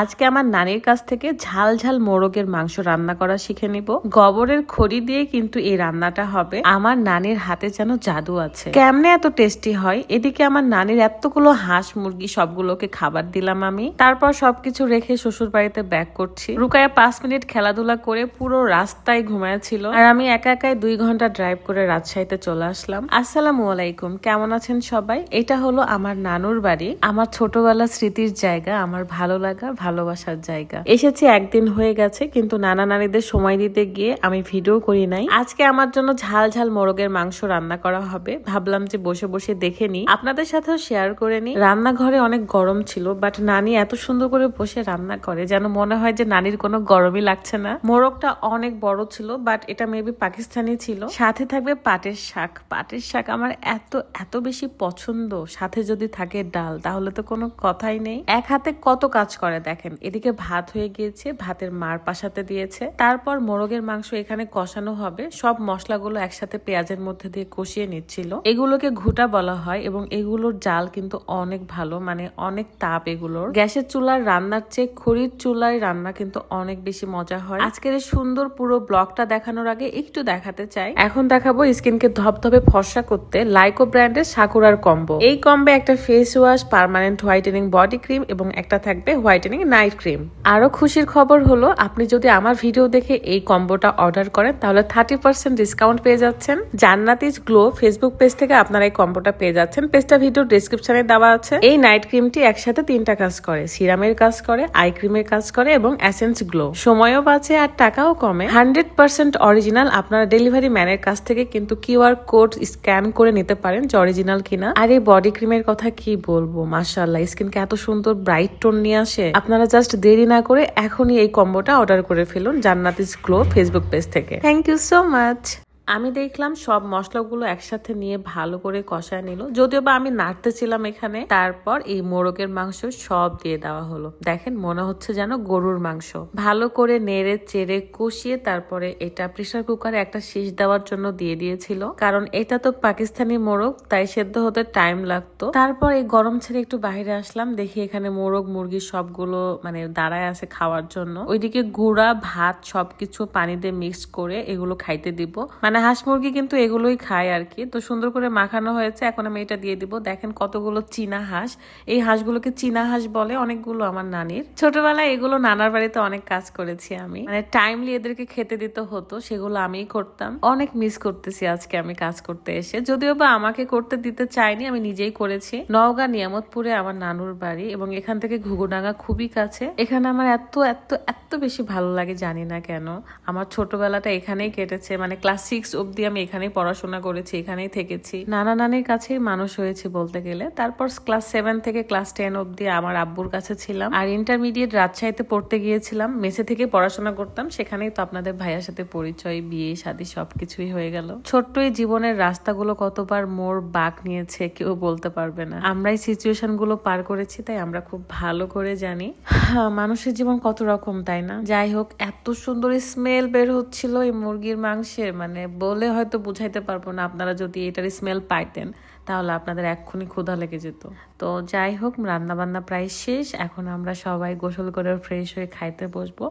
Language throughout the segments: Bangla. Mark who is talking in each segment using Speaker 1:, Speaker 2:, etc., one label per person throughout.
Speaker 1: আজকে আমার নানির কাছ থেকে ঝাল ঝাল মোরগের মাংস রান্না করা শিখে নিব। গোবরের খড়ি দিয়ে কিন্তু এই রান্নাটা হবে। আমার নানির হাতে যেন জাদু আছে। কেমনে এত টেস্টি হয়? এদিকে আমার নানির এতগুলো হাঁস, মুরগি সবগুলোকে খাবার দিলাম আমি। তারপর সবকিছু রেখে শ্বশুর বাড়িতে ব্যাক করছি। রুকায়া পাঁচ মিনিট খেলাধুলা করে পুরো রাস্তায় ঘুমাইছিল আর আমি একা একাই দুই ঘণ্টা ড্রাইভ করে রাজশাহীতে চলে আসলাম। আসসালামু আলাইকুম, কেমন আছেন সবাই? এটা হলো আমার নানুর বাড়ি। আমার ছোটবেলা স্মৃতির জায়গা, আমার ভালো লাগা ভালোবাসার জায়গা। এসেছি একদিন হয়ে গেছে, কিন্তু নানা নানিদের সময় দিতে গিয়ে আমি ভিডিও করি নাই। আজকে আমার জন্য ঝাল ঝাল মোরগের মাংস রান্না করা হবে। ভাবলাম যে বসে বসে দেখে নি আপনাদের সাথেও শেয়ার করে নি রান্নাঘরে অনেক গরম ছিল বাট নানি এত সুন্দর করে বসে রান্না করে, যেন মনে হয় যে নানির কোনো গরমই লাগছে না। মোরগটা অনেক বড় ছিল বাট এটা মেবি পাকিস্তানি ছিল। সাথে থাকবে পাটের শাক। পাটের শাক আমার এত এত বেশি পছন্দ। সাথে যদি থাকে ডাল, তাহলে তো কোনো কথাই নেই। এক হাতে কত কাজ করে দেখেন, এদিকে ভাত হয়ে গিয়েছে, ভাতের মার পাশাতে দিয়েছে। তারপর মোরগের মাংস এখানে কষানো হবে। সব মশলাগুলো একসাথে পেঁয়াজের মধ্যে দিয়ে কষিয়ে নিচ্ছিল। এগুলোকে ঘুটা বলা হয় এবং এগুলোর জাল কিন্তু অনেক ভালো মানে অনেক তাপ এগুলোর। গ্যাসের চুলার রান্নার চেয়ে খড়ির চুলায় রান্না কিন্তু অনেক বেশি মজা হয়। আজকের সুন্দর পুরো ব্লগটা দেখানোর আগে একটু দেখাতে চাই। এখন দেখাবো স্কিনকে ধবধবে ফর্সা করতে লাইকো ব্র্যান্ডের সাকুরার কম্বো। এই কম্বে একটা face wash permanent whitening body cream এবং একটা থাকবে হোয়াইটেনিং নাইট ক্রিম আরও খুশির খবর হলো, আপনি যদি আমার ভিডিও দেখে এই কম্বোটা অর্ডার করেন, তাহলে থার্টি পার্সেন্ট ডিসকাউন্ট পেয়ে যাচ্ছেন। জান্নাতিজ গ্লো ফেসবুক পেজ থেকে আপনারা এই কম্বোটা পেয়ে যাচ্ছেন। পেজটা ভিডিও ডিসক্রিপশনে দেওয়া আছে। এই নাইট ক্রিমটি একসাথে তিনটা কাজ করে। সিরামের কাজ করে আই ক্রিমের কাজ করে এবং এসেন্স গ্লো সময়ও বাঁচে আর টাকাও কমে। হান্ড্রেড পার্সেন্ট অরিজিনাল আপনারা ডেলিভারি ম্যানের কাছ থেকে কিন্তু কিউআর কোড স্ক্যান করে নিতে পারেন যে অরিজিনাল কিনা। আর এই বডি ক্রিমের কথা কি বলব? মাশাআল্লাহ স্কিনকে এত সুন্দর ব্রাইট টোন নিয়ে আসে। আপনারা জাস্ট দেরি না করে এখনই এই কম্বোটা অর্ডার করে ফেলুন জান্নাতিস গ্লো ফেসবুক পেজ থেকে। থ্যাংক ইউ সো মাচ আমি দেখলাম সব মশলাগুলো একসাথে নিয়ে ভালো করে কষায় নিল। যদিও বা আমি নাড়তেছিলাম এখানে। তারপর এই মোরগের মাংস সব দিয়ে দেওয়া হলো। দেখেন, মনে হচ্ছে যেন গরুর মাংস। ভালো করে নেড়ে চেড়ে কষিয়ে তারপরে এটা প্রেসার কুকারে একটা শীষ দেওয়ার জন্য দিয়ে দিয়েছিল। কারণ এটা তো পাকিস্তানি মোরগ, তাই সেদ্ধ হতে টাইম লাগতো। তারপর এই গরম ছেড়ে একটু বাইরে আসলাম। দেখি এখানে মোরগ, মুরগি সবগুলো মানে দাঁড়ায় আছে খাওয়ার জন্য। ওইদিকে গুঁড়া, ভাত সবকিছু পানি দিয়ে মিক্স করে এগুলো খাইতে দিব। মানে হাঁস মুরগি কিন্তু এগুলোই খায় আর কি তো সুন্দর করে মাখানো হয়েছে। এখন আমি এটা দিয়ে দিব। দেখেন কতগুলো চীনা হাঁস। এই হাঁসগুলোকে চীনা হাঁস বলে অনেকগুলো আমার নানির। ছোটবেলায় এগুলো নানার বাড়িতে অনেক কাজ করেছি আমি। মানে টাইমলি এদেরকে খেতে দিতে হতো, সেগুলো আমিই করতাম। অনেক মিস করতেছি আজকে আমি কাজ করতে এসে। যদিও বা আমাকে করতে দিতে চাইনি, আমি নিজেই করেছি। নওগাঁ, নিয়ামতপুরে আমার নানুর বাড়ি এবং এখান থেকে ঘুঘুডাঙ্গা খুবই কাছে। এখানে আমার এত এত এত বেশি ভালো লাগে জানি না কেন। আমার ছোটবেলাটা এখানেই কেটেছে। মানে ক্লাস সিক্স অব্দি আমি এখানেই পড়াশোনা করেছি এখানেই থেকেছি। নানা নানির কাছেই মানুষ হয়েছি বলতে গেলে। তারপর ক্লাস সেভেন থেকে ক্লাস টেন অব্দি আমার আব্বুর কাছে ছিলাম। আর ইন্টারমিডিয়েট রাজশাহীতে পড়তে গিয়েছিলাম। মেসে থেকে পড়াশোনা করতাম। সেখানেই তো আপনাদের ভাইয়ার সাথে পরিচয় বিয়ে শাদী সবকিছুই হয়ে গেল। ছোট্ট এই জীবনের রাস্তাগুলো কতবার মোর বাক নিয়েছে কেউ বলতে পারবে না। আমরা এই সিচুয়েশনগুলো পার করেছি তাই আমরা খুব ভালো করে জানি। হ্যাঁ, মানুষের জীবন কত রকম তাই না? যাই হোক এত সুন্দর স্মেল বের হচ্ছিল এই মুরগির মাংসের মানে বলে হয়তো বুঝাইতে পারব না আপনারা যদি এটার স্মেল পাইতেন। তাহলে আপনাদের এক্ষুনি ক্ষুধা লেগে যেত। তো যাই হোক, রান্নাবান্না প্রায় শেষ। এখন আমরা সবাই গোসল করে ফ্রেশ হয়ে খাইতে বসবো।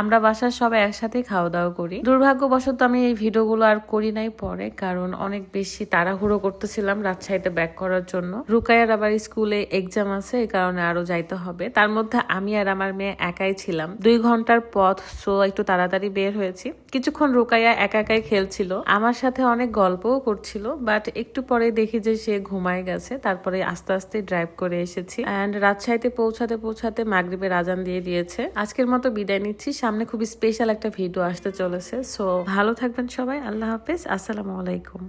Speaker 1: আমরা বাসার সবাই একসাথেই খাওয়া দাওয়া করি। দুর্ভাগ্যবশত আমি এই ভিডিওগুলো আর করি নাই পরে, কারণ অনেক বেশি তাড়াহুড়ো করতেছিলাম রাজশাহীতে ব্যাক করার জন্য। রুকাইয়ার আবার স্কুলে এক্সাম আছে, এই কারণে আরও যাইতে হবে। তার মধ্যে আমি আর আমার মেয়ে একাই ছিলাম। দুই ঘণ্টার পথ সো একটু তাড়াতাড়ি বের হয়েছি। কিছুক্ষণ রুকাইয়া একা একাই খেলছিল। আমার সাথে অনেক গল্পও করছিল বাট একটু পরে দেখি যে সে ঘুমায় গেছে। তারপরে আস্তে আস্তে ড্রাইভ করে এসেছি। অ্যান্ড রাজশাহীতে পৌঁছাতে পৌঁছাতে মাগরীবের আজান দিয়ে দিয়েছে। আজকের মতো বিদায় নিচ্ছি। সামনে খুবই স্পেশাল একটা ভিডিও আসতে চলেছে। সো ভালো থাকবেন সবাই। আল্লাহ হাফেজ। আসসালামু আলাইকুম।